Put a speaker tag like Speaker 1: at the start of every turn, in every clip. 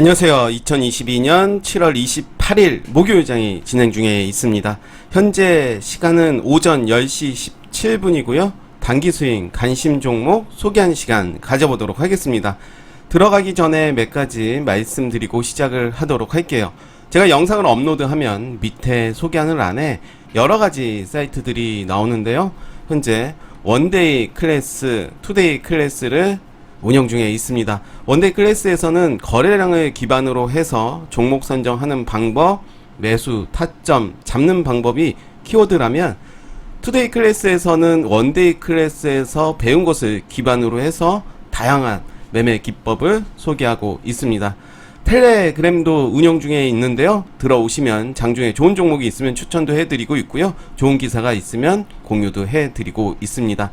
Speaker 1: 안녕하세요. 2022년 7월 28일 목요일장이 진행 중에 있습니다. 현재 시간은 오전 10시 17분이고요. 단기 스윙 관심 종목 소개한 시간 가져보도록 하겠습니다. 들어가기 전에 몇 가지 말씀드리고 시작을 하도록 할게요. 제가 영상을 업로드하면 밑에 소개하는 란에 여러 가지 사이트들이 나오는데요. 현재 원데이 클래스, 투데이 클래스를 운영 중에 있습니다. 원데이 클래스에서는 거래량을 기반으로 해서 종목 선정하는 방법, 매수, 타점, 잡는 방법이 키워드라면 투데이 클래스에서는 원데이 클래스에서 배운 것을 기반으로 해서 다양한 매매 기법을 소개하고 있습니다. 텔레그램도 운영 중에 있는데요. 들어오시면 장중에 좋은 종목이 있으면 추천도 해드리고 있고요. 좋은 기사가 있으면 공유도 해드리고 있습니다.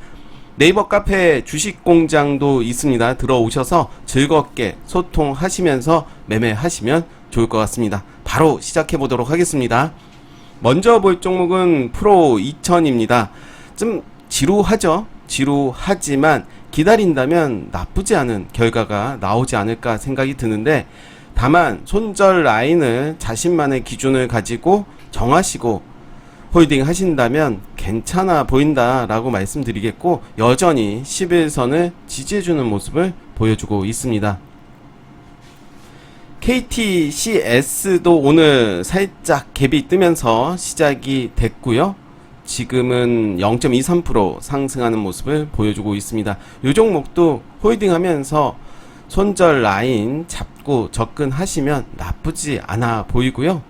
Speaker 1: 네이버 카페 주식 공장도 있습니다. 들어오셔서 즐겁게 소통하시면서 매매하시면 좋을 것 같습니다. 바로 시작해 보도록 하겠습니다. 먼저 볼 종목은 프로 2000입니다. 좀 지루하죠? 지루하지만 기다린다면 나쁘지 않은 결과가 나오지 않을까 생각이 드는데 다만 손절 라인을 자신만의 기준을 가지고 정하시고 홀딩 하신다면 괜찮아 보인다라고 말씀드리겠고 여전히 11선을 지지해주는 모습을 보여주고 있습니다. KTCS도 오늘 살짝 갭이 뜨면서 시작이 됐고요. 지금은 0.23% 상승하는 모습을 보여주고 있습니다. 이 종목도 홀딩하면서 손절 라인 잡고 접근하시면 나쁘지 않아 보이고요.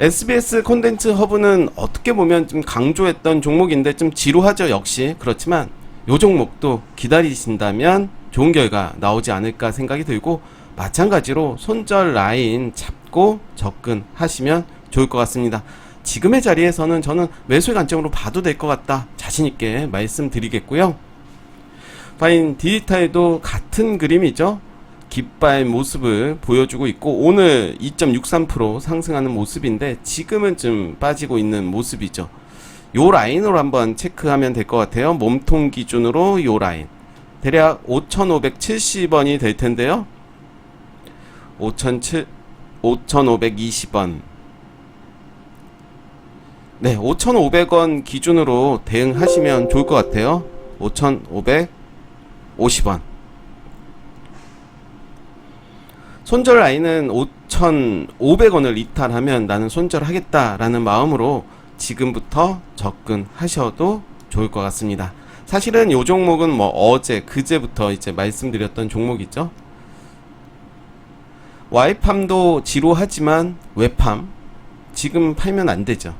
Speaker 1: SBS 콘텐츠 허브는 어떻게 보면 좀 강조했던 종목인데 좀 지루하죠 역시 그렇지만 요 종목도 기다리신다면 좋은 결과 나오지 않을까 생각이 들고 마찬가지로 손절 라인 잡고 접근하시면 좋을 것 같습니다. 지금의 자리에서는 저는 매수의 관점으로 봐도 될 것 같다 자신있게 말씀드리겠고요. 파인 디지털도 같은 그림이죠. 깃발 모습을 보여주고 있고 오늘 2.63% 상승하는 모습인데 지금은 좀 빠지고 있는 모습이죠. 요 라인으로 한번 체크하면 될 것 같아요. 몸통 기준으로 요 라인. 대략 5,570원이 될 텐데요. 5,700 5,520원. 네, 5,500원 기준으로 대응하시면 좋을 것 같아요. 5,550원. 손절 라인은 5,500원을 이탈하면 나는 손절하겠다라는 마음으로 지금부터 접근하셔도 좋을 것 같습니다. 사실은 이 종목은 뭐 어제, 그제부터 이제 말씀드렸던 종목이죠. 와이팜도 지루하지만 외팜 지금 팔면 안 되죠.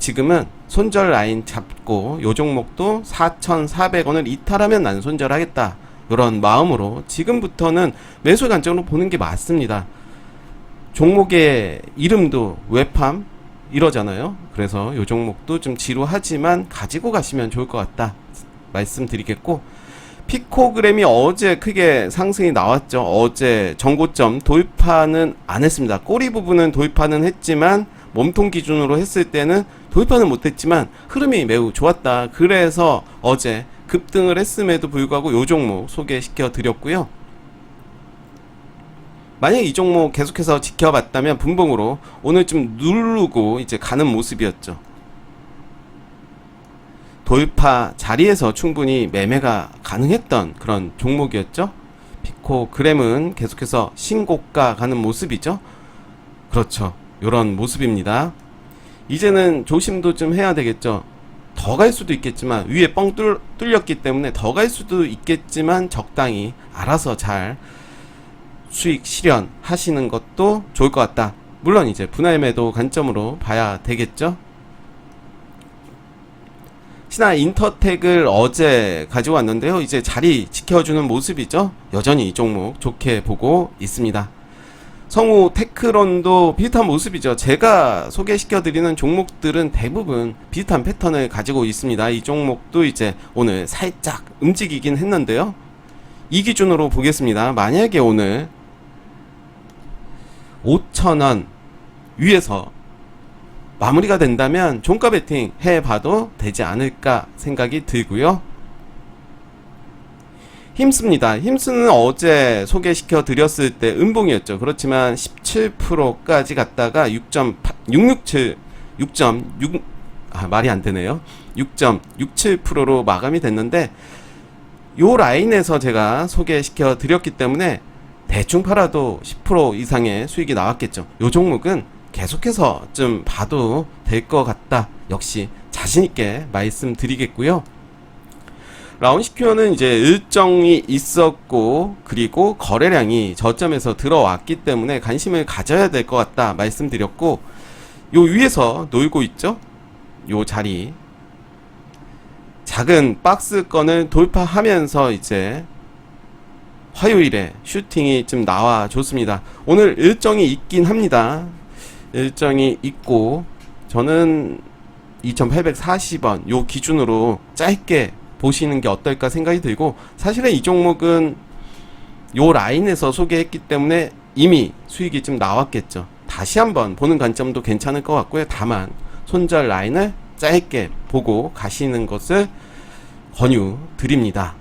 Speaker 1: 지금은 손절 라인 잡고 요 종목도 4,400원을 이탈하면 난 손절하겠다. 이런 마음으로 지금부터는 매수 관점으로 보는 게 맞습니다. 종목의 이름도 웹팜 이러잖아요. 그래서 요 종목도 좀 지루하지만 가지고 가시면 좋을 것 같다 말씀드리겠고 피코그램이 어제 크게 상승이 나왔죠. 어제 정고점 돌파는 안 했습니다. 꼬리 부분은 돌파는 했지만 몸통 기준으로 했을 때는 돌파는 못했지만 흐름이 매우 좋았다. 그래서 어제 급등을 했음에도 불구하고 요 종목 소개시켜 드렸고요. 만약 이 종목 계속해서 지켜봤다면 분봉으로 오늘 좀 누르고 이제 가는 모습이었죠. 돌파 자리에서 충분히 매매가 가능했던 그런 종목이었죠. 피코 그램은 계속해서 신고가 가는 모습이죠. 그렇죠. 요런 모습입니다. 이제는 조심도 좀 해야 되겠죠. 더 갈 수도 있겠지만 위에 뻥 뚫, 뚫렸기 때문에 더 갈 수도 있겠지만 적당히 알아서 잘 수익 실현 하시는 것도 좋을 것 같다. 물론 이제 분할 매도 관점으로 봐야 되겠죠. 신화 인터텍을 어제 가지고 왔는데요. 이제 자리 지켜주는 모습이죠. 여전히 이 종목 좋게 보고 있습니다. 성우 테크론도 비슷한 모습이죠. 제가 소개시켜드리는 종목들은 대부분 비슷한 패턴을 가지고 있습니다. 이 종목도 이제 오늘 살짝 움직이긴 했는데요. 이 기준으로 보겠습니다. 만약에 오늘 5천원 위에서 마무리가 된다면 종가 베팅 해봐도 되지 않을까 생각이 들고요. 힘스입니다. 힘스는 어제 소개시켜 드렸을 때 음봉이었죠. 그렇지만 17%까지 갔다가 6.667 6.6 아, 말이 안 되네요. 6.67%로 마감이 됐는데 요 라인에서 제가 소개시켜 드렸기 때문에 대충 팔아도 10% 이상의 수익이 나왔겠죠. 요 종목은 계속해서 좀 봐도 될 것 같다. 역시 자신있게 말씀드리겠고요. 라운시큐어는 이제 일정이 있었고, 그리고 거래량이 저점에서 들어왔기 때문에 관심을 가져야 될 것 같다. 말씀드렸고, 요 위에서 놀고 있죠? 요 자리. 작은 박스권을 돌파하면서 이제 화요일에 슈팅이 좀 나와 줬습니다. 오늘 일정이 있긴 합니다. 일정이 있고 저는 2840원 요 기준으로 짧게 보시는 게 어떨까 생각이 들고 사실은 이 종목은 요 라인에서 소개했기 때문에 이미 수익이 좀 나왔겠죠. 다시 한번 보는 관점도 괜찮을 것 같고요. 다만 손절 라인을 짧게 보고 가시는 것을 권유드립니다.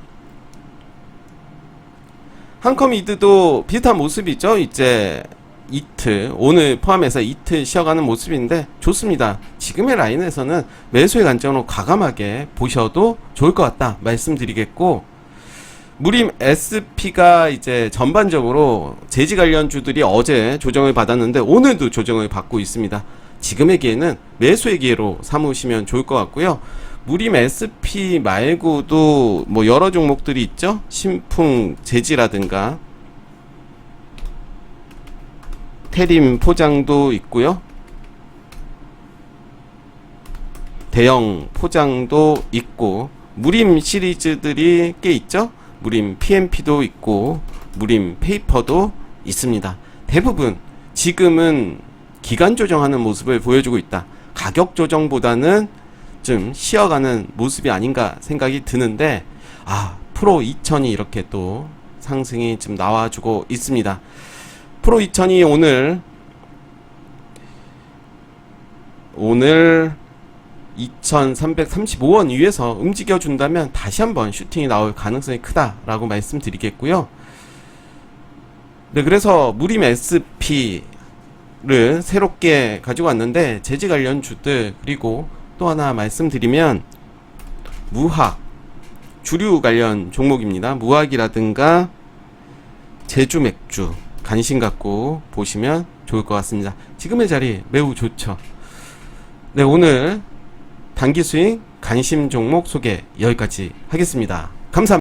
Speaker 1: 한컴이드도 비슷한 모습이죠. 이제 이틀 오늘 포함해서 이틀 쉬어가는 모습인데 좋습니다. 지금의 라인에서는 매수의 관점으로 과감하게 보셔도 좋을 것 같다 말씀드리겠고 무림 SP가 이제 전반적으로 재지 관련 주들이 어제 조정을 받았는데 오늘도 조정을 받고 있습니다. 지금의 기회는 매수의 기회로 삼으시면 좋을 것 같고요. 무림 SP 말고도 뭐 여러 종목들이 있죠. 신풍 재지라든가 테림 포장도 있고요. 대형 포장도 있고 무림 시리즈들이 꽤 있죠. 무림 PMP도 있고 무림 페이퍼도 있습니다. 대부분 지금은 기간 조정하는 모습을 보여주고 있다. 가격 조정보다는 좀 쉬어가는 모습이 아닌가 생각이 드는데 아 프로 2000이 이렇게 또 상승이 좀 나와주고 있습니다. 프로 2000이 오늘 오늘 2335원 위에서 움직여 준다면 다시 한번 슈팅이 나올 가능성이 크다라고 말씀드리겠고요. 네, 그래서 무림 SP를 새롭게 가지고 왔는데 재지 관련 주들 그리고 또 하나 말씀드리면 무학 주류 관련 종목입니다. 무학이라든가 제주 맥주 관심 갖고 보시면 좋을 것 같습니다. 지금의 자리 매우 좋죠. 네, 오늘 단기 수익 관심 종목 소개 여기까지 하겠습니다. 감사합니다.